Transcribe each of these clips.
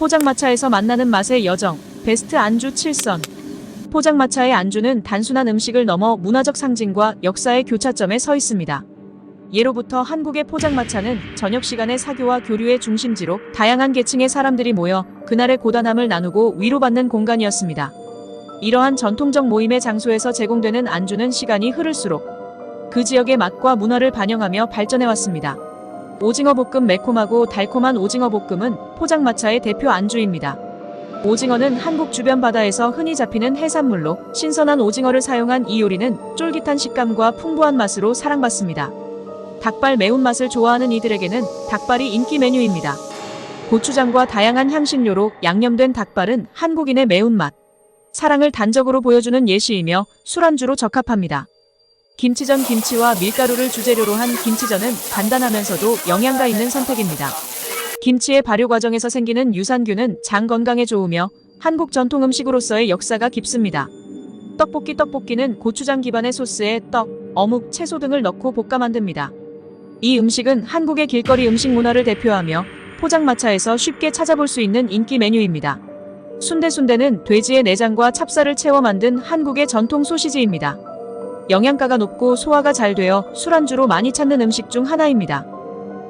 포장마차에서 만나는 맛의 여정, 베스트 안주 7선. 포장마차의 안주는 단순한 음식을 넘어 문화적 상징과 역사의 교차점에 서 있습니다. 예로부터 한국의 포장마차는 저녁 시간의 사교와 교류의 중심지로 다양한 계층의 사람들이 모여 그날의 고단함을 나누고 위로받는 공간이었습니다. 이러한 전통적 모임의 장소에서 제공되는 안주는 시간이 흐를수록 그 지역의 맛과 문화를 반영하며 발전해왔습니다. 오징어 볶음 매콤하고 달콤한 오징어 볶음은 포장마차의 대표 안주입니다. 오징어는 한국 주변 바다에서 흔히 잡히는 해산물로 신선한 오징어를 사용한 이 요리는 쫄깃한 식감과 풍부한 맛으로 사랑받습니다. 닭발 매운맛을 좋아하는 이들에게는 닭발이 인기 메뉴입니다. 고추장과 다양한 향신료로 양념된 닭발은 한국인의 매운맛, 사랑을 단적으로 보여주는 예시이며 술안주로 적합합니다. 김치전 김치와 밀가루를 주재료로 한 김치전은 간단하면서도 영양가 있는 선택입니다. 김치의 발효 과정에서 생기는 유산균은 장 건강에 좋으며 한국 전통 음식으로서의 역사가 깊습니다. 떡볶이 떡볶이는 고추장 기반의 소스에 떡, 어묵, 채소 등을 넣고 볶아 만듭니다. 이 음식은 한국의 길거리 음식 문화를 대표하며 포장마차에서 쉽게 찾아볼 수 있는 인기 메뉴입니다. 순대순대는 돼지의 내장과 찹쌀을 채워 만든 한국의 전통 소시지입니다. 영양가가 높고 소화가 잘 되어 술안주로 많이 찾는 음식 중 하나입니다.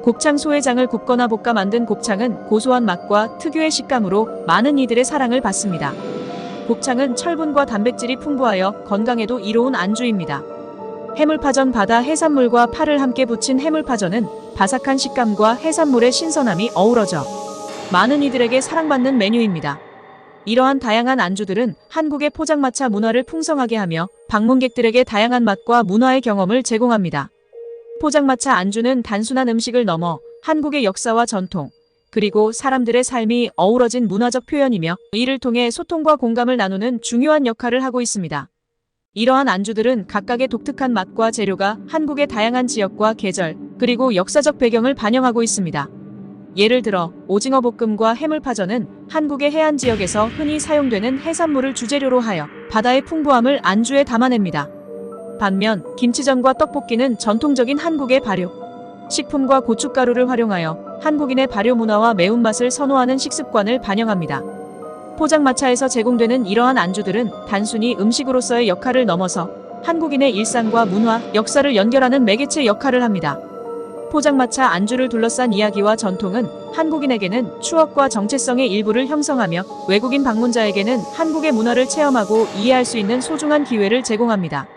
곱창 소해장을 굽거나 볶아 만든 곱창은 고소한 맛과 특유의 식감으로 많은 이들의 사랑을 받습니다. 곱창은 철분과 단백질이 풍부하여 건강에도 이로운 안주입니다. 해물파전 바다 해산물과 파를 함께 부친 해물파전은 바삭한 식감과 해산물의 신선함이 어우러져 많은 이들에게 사랑받는 메뉴입니다. 이러한 다양한 안주들은 한국의 포장마차 문화를 풍성하게 하며 방문객들에게 다양한 맛과 문화의 경험을 제공합니다. 포장마차 안주는 단순한 음식을 넘어 한국의 역사와 전통, 그리고 사람들의 삶이 어우러진 문화적 표현이며 이를 통해 소통과 공감을 나누는 중요한 역할을 하고 있습니다. 이러한 안주들은 각각의 독특한 맛과 재료가 한국의 다양한 지역과 계절, 그리고 역사적 배경을 반영하고 있습니다. 예를 들어 오징어 볶음과 해물파전은 한국의 해안 지역에서 흔히 사용되는 해산물을 주재료로 하여 바다의 풍부함을 안주에 담아냅니다. 반면 김치전과 떡볶이는 전통적인 한국의 발효, 식품과 고춧가루를 활용하여 한국인의 발효 문화와 매운맛을 선호하는 식습관을 반영합니다. 포장마차에서 제공되는 이러한 안주들은 단순히 음식으로서의 역할을 넘어서 한국인의 일상과 문화, 역사를 연결하는 매개체 역할을 합니다. 포장마차 안주를 둘러싼 이야기와 전통은 한국인에게는 추억과 정체성의 일부를 형성하며 외국인 방문자에게는 한국의 문화를 체험하고 이해할 수 있는 소중한 기회를 제공합니다.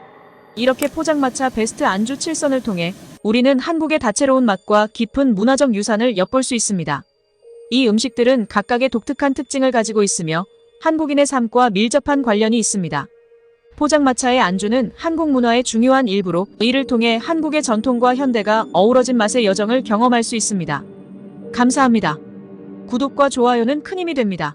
이렇게 포장마차 베스트 안주 7선을 통해 우리는 한국의 다채로운 맛과 깊은 문화적 유산을 엿볼 수 있습니다. 이 음식들은 각각의 독특한 특징을 가지고 있으며 한국인의 삶과 밀접한 관련이 있습니다. 포장마차의 안주는 한국 문화의 중요한 일부로 이를 통해 한국의 전통과 현대가 어우러진 맛의 여정을 경험할 수 있습니다. 감사합니다. 구독과 좋아요는 큰 힘이 됩니다.